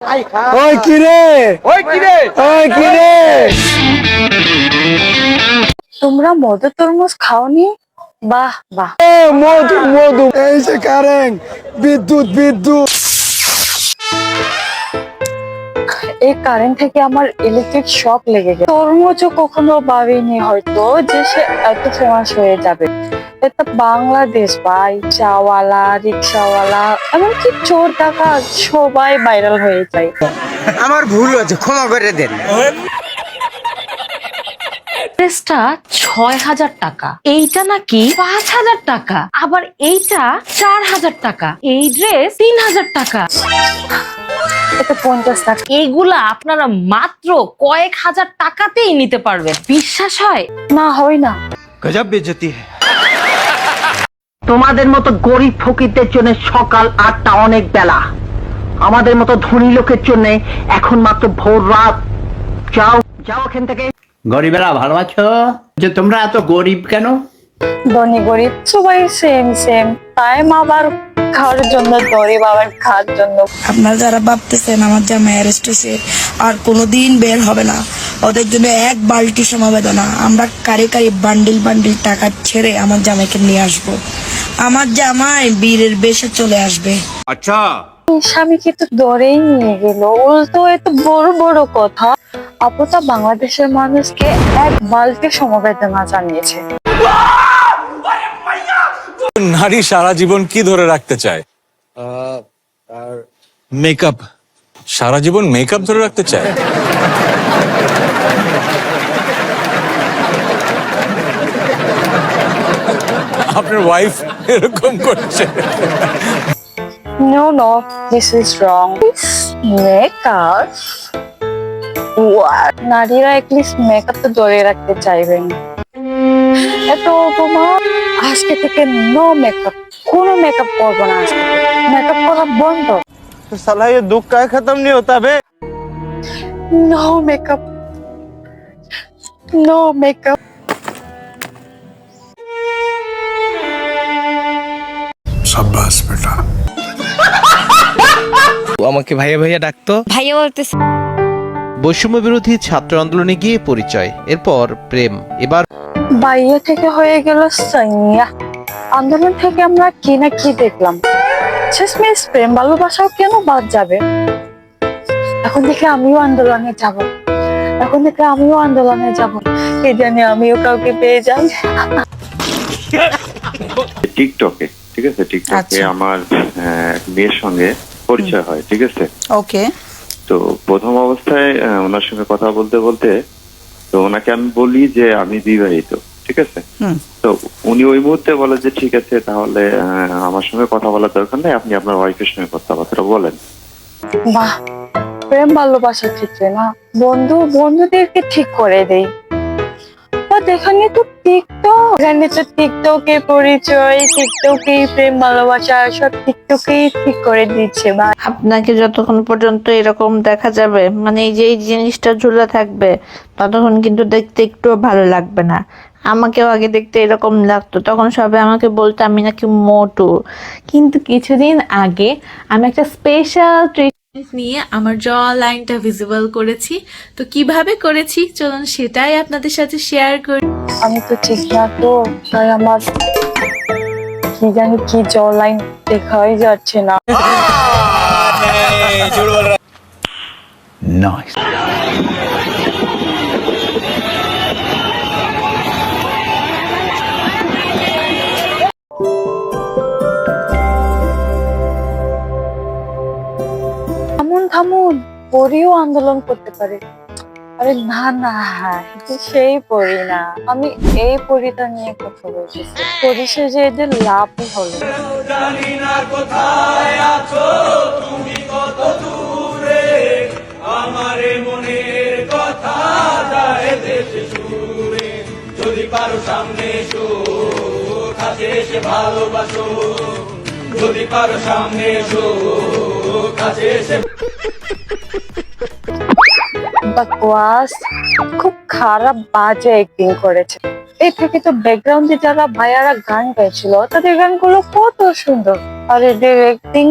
ওই কিরে ওই কি রে? ওই কিরে তোমরা মধু তরমুজ খাওনি? বাহ বাহ। এ, মধু মধু। এই যে কারেন্ট বিদ্যুৎ বিদ্যুৎ। এই কারেন্ট থেকে আমার ইলেকট্রিক শক লেগে গেছে। তরমুজও কখনো ভাবিনি হয়তো যে সে এত ফেমাস হয়ে যাবে। এটা বাংলাদেশ ভাই চাওয়ালা রিক্সাওয়ালা এমনকি চোর টাকা সবাই ভাইরাল হয়ে যায়। আমার ভুল হয়েছে ক্ষমা করে দেন। ড্রেসটা ছয় হাজার টাকা এইটা নাকি পাঁচ হাজার টাকা আবার এইটা চার হাজার টাকা এই ড্রেস তিন হাজার টাকা। এটা পঞ্চাশ টাকা এইগুলা আপনারা মাত্র কয়েক হাজার টাকাতেই নিতে পারবেন বিশ্বাস হয়? না হয় না। গজব বেজতি হ্যাঁ তোমাদের মতো গরিব ফকিরদের জন্য সকাল আটটা অনেক বেলা। আমাদের মতো ধনী লোকের জন্য এখন মাত্র ভোর রাত। যাও যাও এখান থেকে। গরিবেরা ভালো আছো? যে তোমরা এত গরিব কেন? ধনী গরিব সবাই সেম সেম তাই খাওয়ার জন্য গরিব আবার খাওয়ার জন্য। আপনারা যারা ভাবতেছেন আমার জামাই অ্যারেস্ট হয়েছে আর কোনোদিন বের হবে না। ওদের জন্য এক বালতি সমবেদনা। আমরা কারে কারি বান্ডিল বান্ডিল টাকা ছেড়ে আমার জামাইকে নিয়ে আসব। আমার জামাই বীরের বেশে চলে আসবে। আচ্ছা। স্বামীকে তো ধরেই নিয়ে গেল। উল্টো এত বড় বড় কথা। আপুটা বাংলাদেশের মানুষকে এক বালতি সমবেদনা জানিয়েছে। নারী সারা জীবন কি ধরে রাখতে চায়? মেকআপ। সারা জীবন মেকআপ ধরে রাখতে চায়? আপনার ওয়াইফ এরকম করছে no no this is wrong makeup নারীরা অ্যাটলিস্ট মেকআপ তো ধরে রাখতে চাইবেন এত অপমান আজকে থেকে নো মেকআপ কোনো মেকআপ করবো না আজকে মেকআপ করা বন্ধ साला ये दुख का खत्म नहीं होता बे নো মেকআপ নো মেকআপ বেটা। আমাকে ভাইয়া ভাইয়া ডাকতো। ভাইয়া বলতেছে। বৈষম্য বিরোধী ছাত্র আন্দোলনে গিয়ে পরিচয় এরপর প্রেম। এবার বাইরে থেকে হয়ে গেল সাইয়া আন্দোলন থেকে আমরা কি না কি দেখলাম। শেষমেশ প্রেম ভালোবাসাও কেন বাদ যাবে? এখন থেকে আমিও আন্দোলনে যাব। এখন থেকে আমিও আন্দোলনে যাব। এই জানি আমিও কাউকে পেয়ে যাই। টিকটকে। ঠিক আছে? টিকটকে আচ্ছা। আমার মেয়ের সঙ্গে পরিচয় হয় ঠিক আছে? ওকে। তো প্রথম অবস্থায় ওনার সঙ্গে কথা বলতে বলতে তো ওনাকে আমি বলি যে আমি বিবাহিত ঠিক আছে? তো উনি ওই মুহূর্তে বলে যে ঠিক আছে তাহলে আহ, আমার সঙ্গে কথা বলার দরকার নেই আপনি আপনার ওয়াইফের সঙ্গে কথাবার্তা বলেন। বাহ! প্রেম ভালোবাসার ক্ষেত্রে না বন্ধু বন্ধুদেরকে ঠিক করে দেই। এখানে তো টিকটক এখানে তো পরিচয় প্রেম, ভালোবাসা, সব টিকটকেই ঠিক করে দিচ্ছে বা আপনাকে যতক্ষণ পর্যন্ত এরকম দেখা যাবে মানে এই যে এই জিনিসটা ঝুলে থাকবে, ততক্ষণ কিন্তু দেখতে একটু ভালো লাগবে না। আমাকেও আগে দেখতে এরকম লাগতো, তখন সবাই আমাকে বলতো, আমি নাকি মোটু। কিন্তু কিছুদিন আগে আমি একটা স্পেশাল ট্রিটমেন্ট নিয়ে আমার জ লাইনটা ভিজিবল করেছি। তো কীভাবে করেছি? চলুন সেটাই আপনাদের সাথে শেয়ার করি। আমি তো ঠিক না তো তাই আমার কি জানি কি জ লাইন দেখাই যাচ্ছে না। থামুন থামুন পরিও আন্দোলন করতে পারে? আরে না না, এটা সেই পরি না। আমি এই পরিটা নিয়ে কথা বলছি পরিষে যে এদের লাভই হলো বকওয়াস, খুব খারাপ বাজে অ্যাক্টিং করেছে। এই থেকে তো ব্যাকগ্রাউন্ডে যারা ভাইয়ারা গান গাইছিল, তাদের গানগুলো কত সুন্দর। আর এদের অ্যাক্টিং